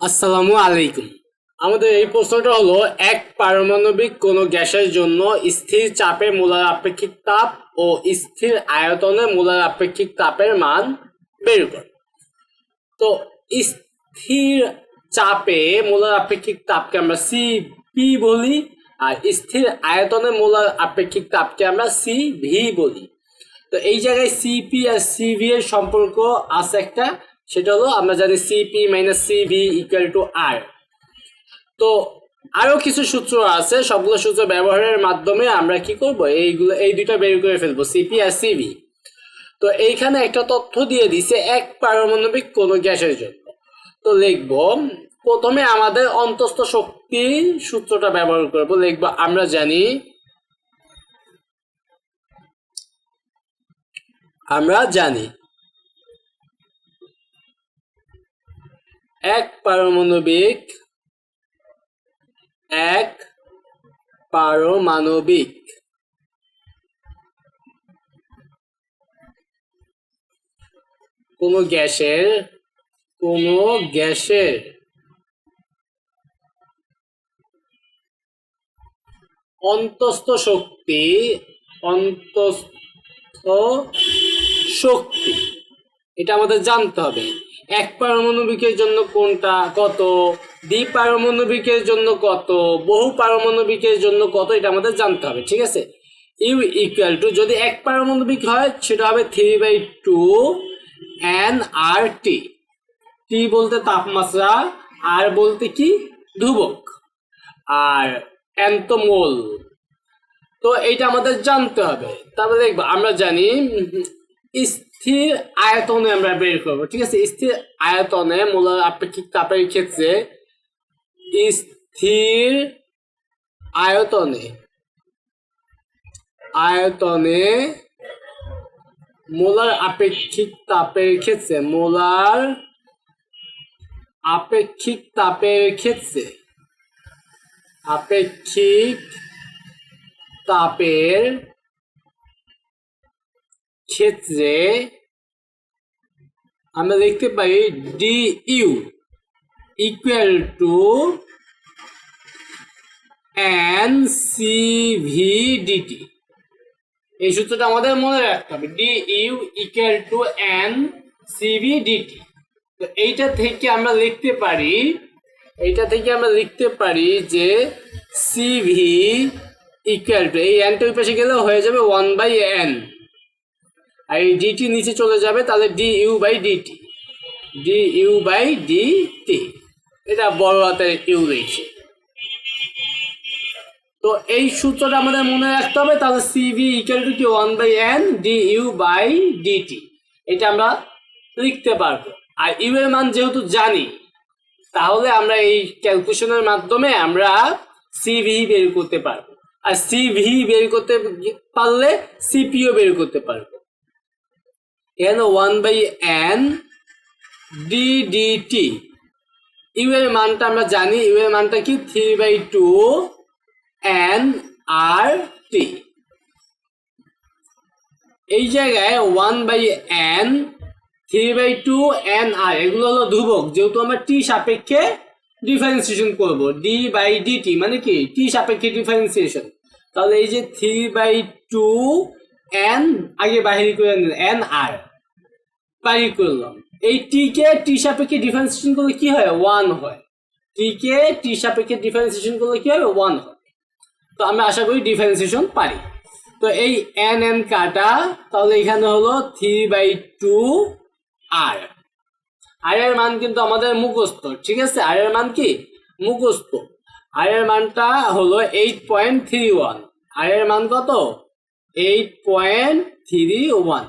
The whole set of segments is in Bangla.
আসসালামু আলাইকুম। আমাদের এই প্রশ্নটা হলো, এক পারমাণবিক কোনো গ্যাসের জন্য স্থির চাপে মোলার আপেক্ষিক তাপ ও স্থির আয়তনে মোলার আপেক্ষিক তাপের মান বের কর। তো স্থির চাপে মোলার আপেক্ষিক তাপকে আমরা সি পি বলি আর স্থির আয়তনে মোলার আপেক্ষিক তাপকে আমরা সি ভি বলি। তো এই জায়গায় সিপি আর সিভি এর সম্পর্ক আছে একটা সেটা হলো আমরা জানি CP minus CV equal to আর তো আরও কিছু সূত্র আছে, সবগুলো সূত্র ব্যবহারের মাধ্যমে আমরা কি করব? এইগুলো, এই দুইটা বের করে ফেলব সিপি আর সিভি তো এইখানে একটা তথ্য দিয়ে দিছে এক পারমাণবিক কোনো গ্যাসের জন্য। তো লিখব, প্রথমে আমাদের অন্তস্থ শক্তি সূত্রটা ব্যবহার করব। লিখব, আমরা জানি আমরা জানি এক পারমাণবিক এক পারমাণবিক। কোনো গ্যাসের কোনো গ্যাসের। অন্তস্থ শক্তি অন্তস্থ শক্তি। এটা আমাদের জানতে হবে। এক পারমাণবিকের জন্য কোনটা কত? দ্বি পারমাণবিকের জন্য কত? বহু পারমাণবিকের জন্য কত? এটা আমাদের জানতে হবে, ঠিক আছে? ইউ ইকুয়াল টু যদি এক পারমাণবিক হয়, সেটা হবে three by two N R T T বলতে তাপমাত্রা আর বলতে কি? ধ্রুবক। আর এন তো মোল। তো এইটা আমাদের জানতে হবে। তারপরে দেখব, আমরা জানি স্থির আয়তনে আমরা বের করব, ঠিক আছে? স্থির আয়তনে মোলার আপেক্ষিক তাপের ক্ষেত্রে স্থির আয়তনে আয়তনে মোলার আপেক্ষিক তাপের ক্ষেত্রে, মোলার আপেক্ষিক তাপের ক্ষেত্রে, আপেক্ষিক তাপের ক্ষেত্রে আমরা দেখতে পাই D U equal to N C V DT এই সূত্রটা আমাদের মনে রাখতে হবে। D U equal to N C V DT তো এইটা থেকে আমরা লিখতে পারি, এইটা থেকে আমরা লিখতে পারি যে সিভি ইকুয়াল টু এই এনটা ওই পাশে গেলে হয়ে যাবে ওয়ান বাই এন আর এই ডিটি নিচে চলে যাবে, তাহলে D U by DT D U by DT এটা বড় হাতের ইউ রয়েছে। তো এই সূত্রটা আমাদের মনে রাখতে হবে, তাহলে সিভি ইকুয়াল টু কি one by N D U by DT এটা আমরা লিখতে পারব। আর ইউ এর মান যেহেতু জানি, তাহলে আমরা এই ক্যালকুলেশনের মাধ্যমে আমরা সিভি বের করতে পারব। আর সিভি বের করতে পারলে সিপিও বের করতে পারব। N one by N D DT U এর মানটা আমরা জানি ইউ এর মানটা কি? Three by two N R T এই জায়গায় one by N three by two N R এগুলো হলো ধ্রুবক। যেহেতু আমরা টি সাপেক্ষে ডিফারেন্সিয়েশন করব ডি বাই ডিটি মানে কি? টি সাপেক্ষে ডিফারেন্সিয়েশন তাহলে এই যে থ্রি বাই টু এন আগে বাহির করে নিলাম এন আর বাহির করলাম এই টি কে টি সাপেক্ষে ডিফারেন্সিয়েশন করলে কি হয়? ওয়ান হয়। টি কে টি সাপেক্ষে ডিফারেন্সিয়েশন করলে কি হয়? ওয়ান হয়। তো আমি আশা করি ডিফারেন্সিয়েশন পারি। তো এই এন এন কাটা তাহলে এখানে হলো three by two R R এর মান কিন্তু আমাদের মুখস্থ, ঠিক আছে? আর এর মান কি? মুখস্থ। আর এর মানটা হলো eight point three one R এর মান কত? এইট পয়েন্ট থ্রি ওয়ান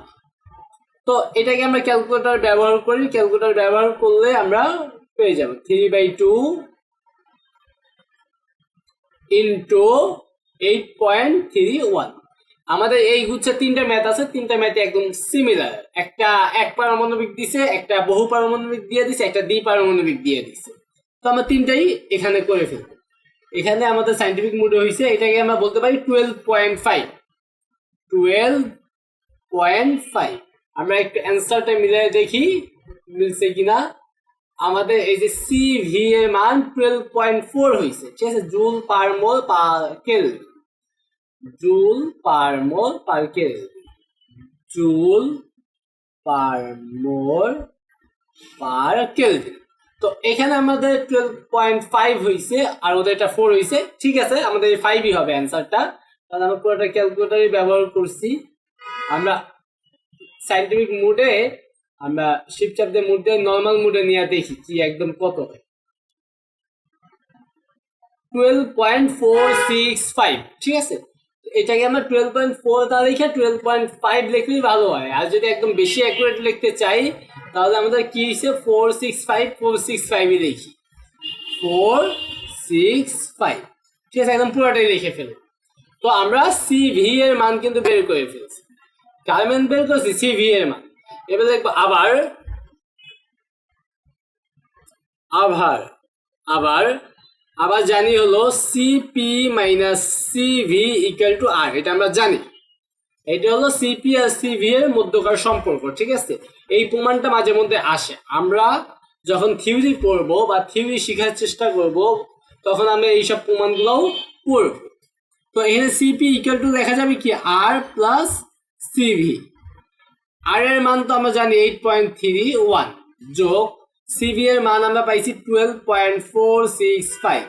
তো এটাকে আমরা ক্যালকুলেটর ব্যবহার করি ক্যালকুলেটর ব্যবহার করলে আমরা পেয়ে যাব। Three by two into eight point three one আমাদের এই গুচ্ছে তিনটা ম্যাথ আছে, তিনটা ম্যাথে একদম সিমিলার একটা এক পারমাণবিক দিছে, একটা বহু পারমাণবিক দিয়ে দিছে, একটা দ্বি পারমাণবিক দিয়ে দিছে। তো আমরা তিনটাই এখানে করে ফেলব। এখানে আমাদের সাইন্টিফিক মুডে হয়েছে এটাকে আমরা বলতে পারি twelve point five twelve point five আমরা একটু অ্যান্সারটা মিলিয়ে দেখি, মিলছে কিনা। আমাদের এই যে সি ভি এর মান টুয়েলভ পয়েন্ট ফোর হয়েছে ঠিক আছে, joule per mole per kel joule per mole per kel joule per mole per kelvin তো এখানে আমাদের টুয়েলভ পয়েন্ট ফাইভ হয়েছে আর ওদের এটা ফোর হয়েছে ঠিক আছে, আমাদের ফাইভই হবে অ্যান্সারটা। কারণ আমরা পুরোটা ক্যালকুলেটারই ব্যবহার করছি। আমরা সাইন্টিফিক মুডে আমরা শিবচাপ মুডে নর্মাল মুডে নিয়ে দেখি কি একদম কত। Twelve point four six five ঠিক আছে? এটাকে আমরা টুয়েলভ পয়েন্ট ফোর তা লিখে টুয়েলভ পয়েন্ট ফাইভ লিখলেই ভালো হয়। আর যদি একদম বেশি অ্যাকুরেট লিখতে চাই, তাহলে আমাদের কি হয়েছে? Four six five four six ফাইভই লিখি ফোর সিক্স ফাইভ ঠিক আছে? একদম পুরোটাই লিখে ফেলো। তো আমরা সি ভি এর মান কিন্তু বের করে ফেলছি। কার মান বের করছি সি ভি এর মান। এবার দেখব, আবার আবার আবার আবার জানি হলো C P minus C V equal to R এটা আমরা জানি। এটা হলো সিপি আর সিভি এর মধ্যকার সম্পর্ক, ঠিক আছে? এই প্রমাণটা মাঝে মধ্যে আসে। আমরা যখন থিওরি পড়ব বা থিওরি শেখার চেষ্টা করব, তখন আমরা এইসব প্রমাণগুলোও পড়ব। তো এখানে সিপি ইকুয়াল টু লেখা যাবে কি? আর প্লাস সিভি আর এর মান তো আমরা জানি এইট পয়েন্ট থ্রি ওয়ান যোগ সিভি এর মান আমরা পাইছি twelve point four six five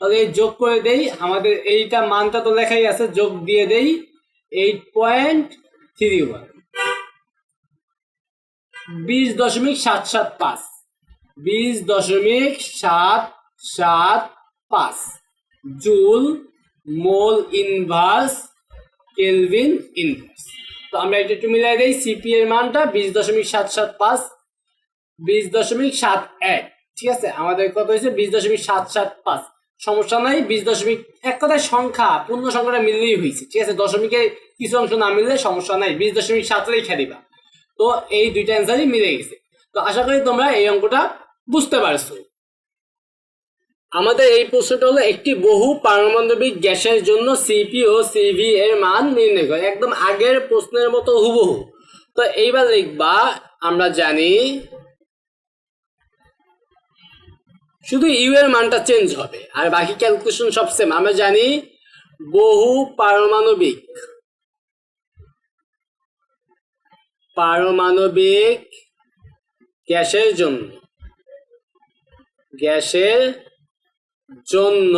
তাহলে যোগ করে দেই, আমাদের এইটা মানটা তো লেখাই আছে, যোগ দিয়ে দেই এইট পয়েন্ট থ্রি ওয়ান বিশ দশমিক সাত সাত পাঁচ। বিশ দশমিক সাত সাত পাঁচ। Joule mole inverse kelvin inverse তো আমরা এটা একটু মিলাই দিই সিপি এর মানটা বিশ দশমিক সাত সাত পাঁচ, বিশ দশমিক সাত এক, ঠিক আছে? আমাদের কত হয়েছে? বিশ দশমিক সাত সাত পাঁচ। সমস্যা নাই, বিশ দশমিক, এক কথায় সংখ্যা, পূর্ণ সংখ্যাটা মিললেই হয়েছে, ঠিক আছে? দশমিকের কিছু অংশ না মিললে সমস্যা নাই, বিশ দশমিক সাত রেখে দিবা তো এই দুইটা অ্যান্সারই মিলে গেছে। তো আশা করি তোমরা এই অঙ্কটা বুঝতে পারছ। আমাদের এই প্রশ্নটা হলো, একটি বহু পারমাণবিক গ্যাসের জন্য সিপি ও সিভি এর মান নির্ণয় করে। একদম আগের প্রশ্নের মতো হুবহু। তো এইবার লিখবা, আমরা জানি শুধু ইউ এর মানটা চেঞ্জ হবে, আর বাকি ক্যালকুলেশন সব সেম আমরা জানি বহু পারমাণবিক পারমাণবিক গ্যাসের জন্য, গ্যাসের জন্য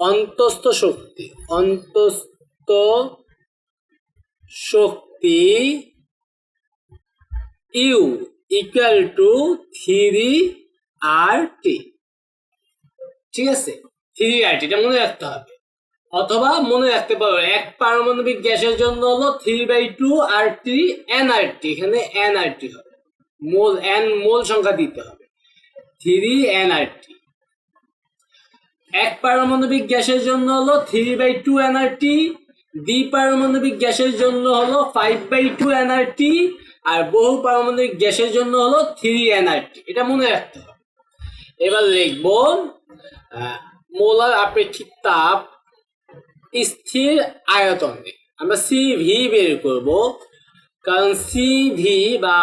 অন্তস্থ শক্তি অন্তস্থ শক্তি U equal to three R T. ঠিক আছে? থ্রি আর টি, এটা মনে রাখতে হবে। অথবা মনে রাখতে পারো, এক পারমাণবিক গ্যাসের জন্য হলো three by two R T N R T, এখানে এন আর টি হবে। মোল, এন মোল সংখ্যা দিতে হবে। Three N R T. এক পারমাণবিক গ্যাসের জন্য হলো থ্রি বাই টু এনআরটি দ্বি পারমাণবিক গ্যাসের জন্য হলো five by two N R T আর বহু পারমাণবিক গ্যাসের জন্য হলো থ্রি এনআরটি এটা মনে রাখতে হবে। এবার লিখব মোলার আপেক্ষিক তাপ স্থির আয়তনে। আমরা সিভি বের করব। কারণ সিভি বা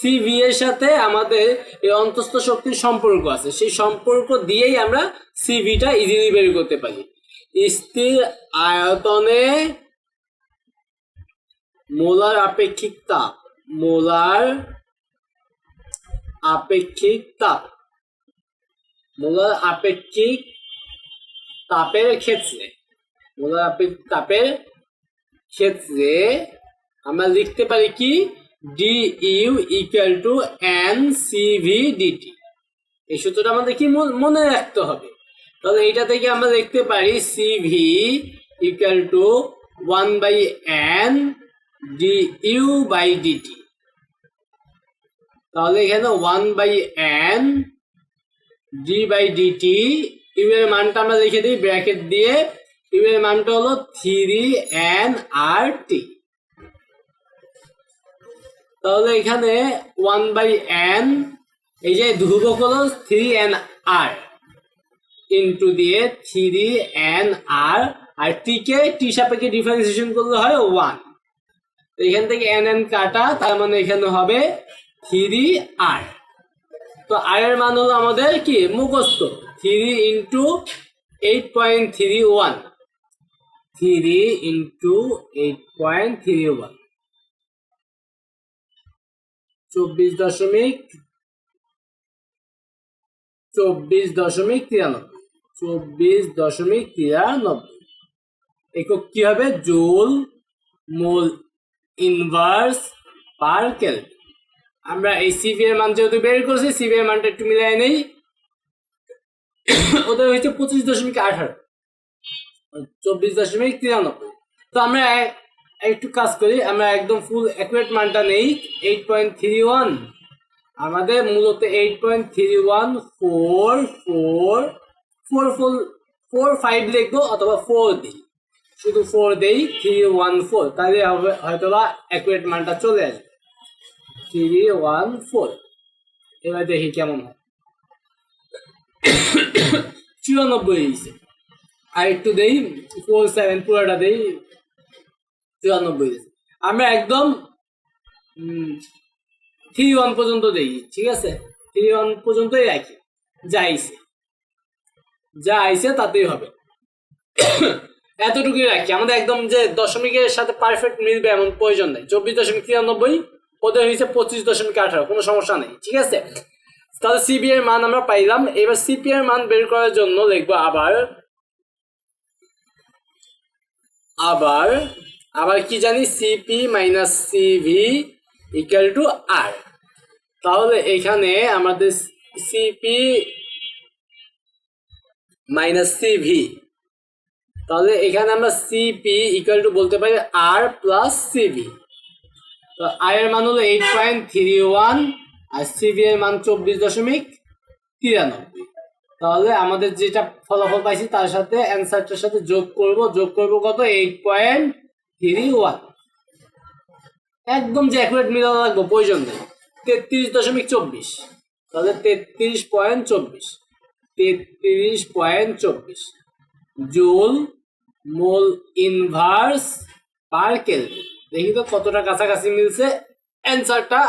সিভি এর সাথে আমাদের এই অন্তস্থ শক্তির সম্পর্ক আছে। সেই সম্পর্ক দিয়েই আমরা সিভিটা ইজিলি বের করতে পারি। স্থির আয়তনে মোলার আপেক্ষিক তাপ, মোলার আপেক্ষিক তাপ, মোলার আপেক্ষিক তাপের ক্ষেত্রে, মোলার আপেক্ষিক তাপের ক্ষেত্রে আমরা লিখতে পারি কি? D U equal to N C V D T এই সূত্রটা আমাদের কি মনে রাখতে হবে। তাহলে এইটা থেকে আমরা লিখতে পারি C V equal to one by N D U by D T তাহলে এখানে one by N D by D T U এর মানটা আমরা লিখে দিই ব্র্যাকেট দিয়ে। ইউ এর মানটা হলো থ্রি এন আর টি তাহলে এখানে ওয়ান বাই এন এই যে ধ্রুবক হলো থ্রি এন আর ইন্টু দিয়ে three N R R T কে টি সাপেক্ষে ডিফারেন্সিয়েশন করলে হয় ওয়ান এখান থেকে এন এন কাটা, তার মানে এখানে হবে থ্রি আর তো আর এর মান হলো আমাদের কি? মুখস্থ। Three into eight point three one three into eight point three one চব্বিশ দশমিক চব্বিশ দশমিক তিরানব্বই, চব্বিশ দশমিক তিরানব্বই। একক কি হবে? Joule mole inverse per kelvin আমরা এই সিভি এর মান যেহেতু বের করছি সিভি এর মানটা একটু মিলাই নেই। ওদের হয়েছে পঁচিশ দশমিক আঠারো, চব্বিশ দশমিক তিরানব্বই। তো আমরা একটু কাজ করি, আমরা একদম ফুল অ্যাকুরেট মানটা নেই এইট পয়েন্ট থ্রি ওয়ান আমাদের মূলত eight point three one four four four four four five লিখব অথবা ফোর দিই। শুধু ফোর দেই থ্রি ওয়ান ফোর তাহলে হয়তো বা অ্যাকুরেট মানটা চলে আসবে। থ্রি ওয়ান ফোর এবার দেখি কেমন হয়। চুরানব্বই আর একটু দেই ফোর সেভেন পুরোটা দেই চুরানব্বই হয়েছে আমরা একদম থ্রি ওয়ান পর্যন্ত দেই, ঠিক আছে? থ্রি ওয়ান পর্যন্তই রাখি। যা আইছে। যা আইছে তাতেই হবে। এতটুকুই রাখি। আমাদের একদম যে দশমিকের সাথে পারফেক্ট মিলবে এমন প্রয়োজন নেই। চব্বিশ দশমিক তিরানব্বই, ওদের হয়েছে পঁচিশ দশমিক আঠারো, কোনো সমস্যা নেই, ঠিক আছে? তাহলে সিবি এর মান আমরা পাইলাম। এবার সিপি এর মান বের করার জন্য লিখব আবার আবার আবার কি জানি? C P minus C V equal to R তাহলে এখানে আমাদের সিপি মাইনাস সিভি তাহলে এখানে আমরা সিপি ইকুয়াল টু বলতে পারি আর প্লাস সিভি তো আর এর মান হলো এইট পয়েন্ট থ্রি ওয়ান আর সিভি এর মান চব্বিশ দশমিক তিরানব্বই। তাহলে আমাদের যেটা ফলাফল পাইছি তার সাথে অ্যান্সারটার সাথে যোগ করব। যোগ করব কত? এইট পয়েন্ট থ্রি ওয়ান একদম যে অ্যাকুরেট মিলানো লাগবে, প্রয়োজন নেই। তেত্রিশ দশমিক চব্বিশ। তাহলে তেত্রিশ পয়েন্ট চব্বিশ। তেত্রিশ পয়েন্ট চব্বিশ। Joule, mole inverse per kelvin দেখি তো কতটা কাছাকাছি মিলছে। অ্যান্সারটা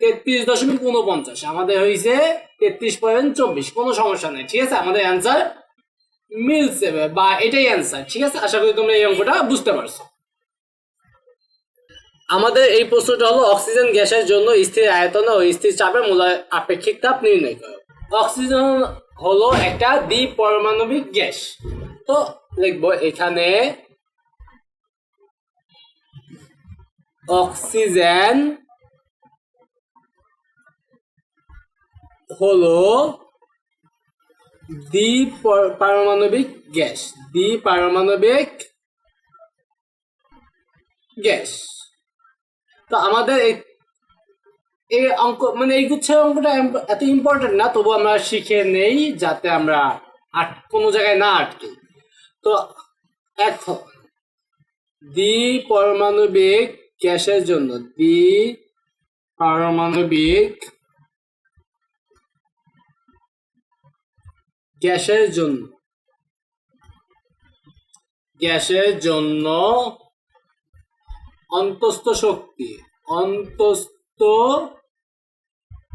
তেত্রিশ দশমিক উনপঞ্চাশ। আমাদের হয়েছে তেত্রিশ পয়েন্ট চব্বিশ। কোনো সমস্যা নেই। ঠিক আছে? আমাদের অ্যান্সার মিলছে বা এটাই অ্যান্সার ঠিক আছে? আশা করি তোমরা এই অঙ্কটা বুঝতে পারছ। আমাদের এই প্রশ্নটা হলো, অক্সিজেন গ্যাসের জন্য স্থির আয়তন ও স্থির চাপের মূল আপেক্ষিক তাপ নির্ণয় করো। অক্সিজেন হলো একটা দ্বিপারমাণবিক গ্যাস। তো লিখব এখানে, অক্সিজেন হলো দ্বিপারমাণবিক গ্যাস। দ্বিপারমাণবিক গ্যাস। তো আমাদের এই এই অঙ্ক মানে এই গুচ্ছের অঙ্কটা এত ইম্পর্টেন্ট না তবু আমরা শিখে নেই যাতে আমরা আট কোনো জায়গায় না আটকে। তো এখন, দ্বিপারমাণবিক গ্যাসের জন্য দ্বিপারমাণবিক গ্যাসের জন্য। গ্যাসের জন্য অন্তস্থ শক্তি অন্তস্থ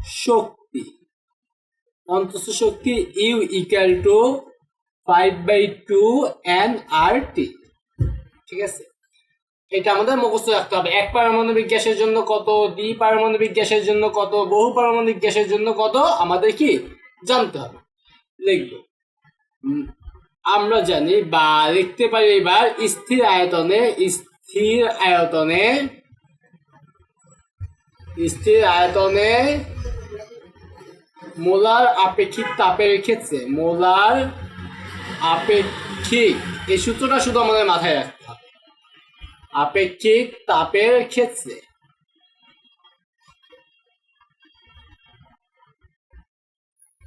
শক্তি। অন্তস্থ শক্তি U equal to five by two N R T. ঠিক আছে? এটা আমাদের মুখস্থ রাখতে হবে। এক পারমাণবিক গ্যাসের জন্য কত, দ্বি পারমাণবিক গ্যাসের জন্য কত, বহু পারমাণবিক গ্যাসের জন্য কত, আমাদের কি জানতে হবে। লিখব। আমরা জানি বা লিখতে পারি এবার স্থির আয়তনে স্থির আয়তনে স্থির আয়তনে মোলার আপেক্ষিক তাপের ক্ষেত্রে, মোলার আপেক্ষিক, এই সূত্রটা শুধু আমাদের মাথায় রাখতে হবে। আপেক্ষিক তাপের ক্ষেত্রে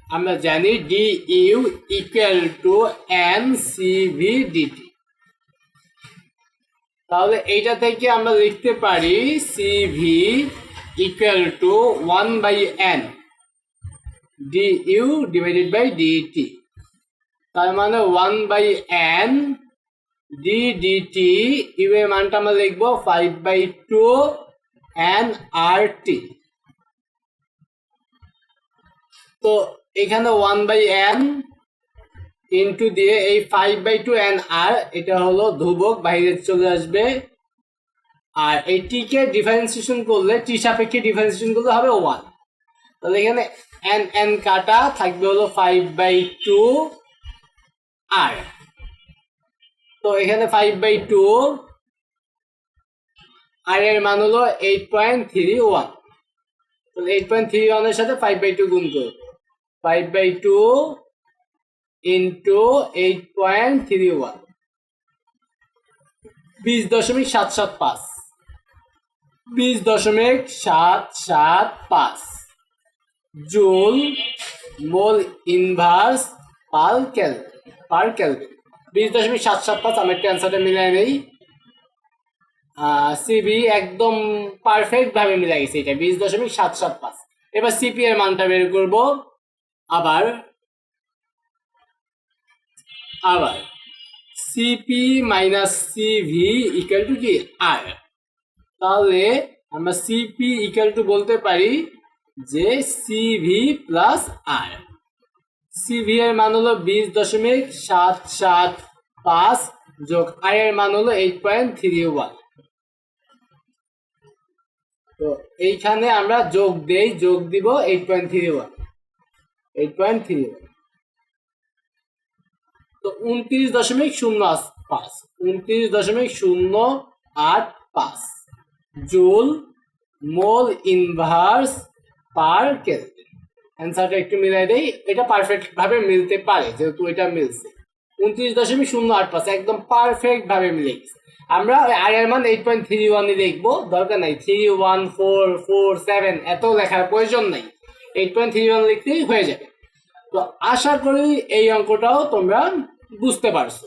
আমরা জানি D U equal to N C V D T তাহলে এইটা থেকে আমরা লিখতে পারি C V equal to one by N D U divided by D T তার মানে one by N D D T U এর মানটা আমরা লিখব five by two N R T তো এখানে ওয়ান বাই এন ইন্টু দিয়ে এই five by two N R এটা হলো ধ্রুবক, বাইরে চলে আসবে। আর এই টি কে ডিফারেন্সিয়েশন করলে টি সাপেক্ষে ডিফারেন্সিয়েশন করলে হবে ওয়ান তাহলে এখানে এন এন কাটা থাকবে হলো ফাইভ বাই টু আর তো এখানে ফাইভ বাই টু আর এর মান হলো eight point three one eight point three ওয়ানের সাথে ফাইভ বাই টু গুণ করব। Five by two into eight point three one বিশ দশমিক সাত সাত পাঁচ। বিশ দশমিক সাত সাত পাঁচ। Joule mole inverse per cal per kelvin বিশ দশমিক সাত সাত পাঁচ, আমি একটু অ্যান্সারটা মিলাই নেই। সিবি একদম পারফেক্ট ভাবে মিলে গেছে এটা, বিশ দশমিক সাত সাত পাঁচ। এবার সিপি এর মানটা বের করব, আবার আবার C P minus C V equal to কি? আর তাহলে আমরা সিপি ইকুয়াল টু বলতে পারি যে সিভি প্লাস আর সিভি এর মান হলো বিশ দশমিক সাত সাত পাঁচ যোগ আর এর মান হলো এইট পয়েন্ট থ্রি ওয়ান তো এইখানে আমরা যোগ দেই, যোগ দিব eight point three one eight point three তো উনত্রিশ দশমিক শূন্য পাঁচ। উনত্রিশ দশমিক শূন্য আট পাঁচ। Joule mole inverse per kelvin অ্যান্সারটা একটু মিলাই দেই। এটা পারফেক্ট ভাবে মিলতে পারে, যেহেতু এটা মিলছে। উনত্রিশ দশমিক শূন্য আট পাঁচ, একদম পারফেক্ট ভাবে মিলে গেছে। আমরা আর এর মান এইট পয়েন্ট থ্রি ওয়ানই দেখব, দরকার নাই। Three one four four seven এত লেখার প্রয়োজন নাই। এইট পয়েন্ট থ্রি ওয়ান লিখতেই হয়ে যাবে। তো আশা করি এই অঙ্কটাও তোমরা বুঝতে পারছ।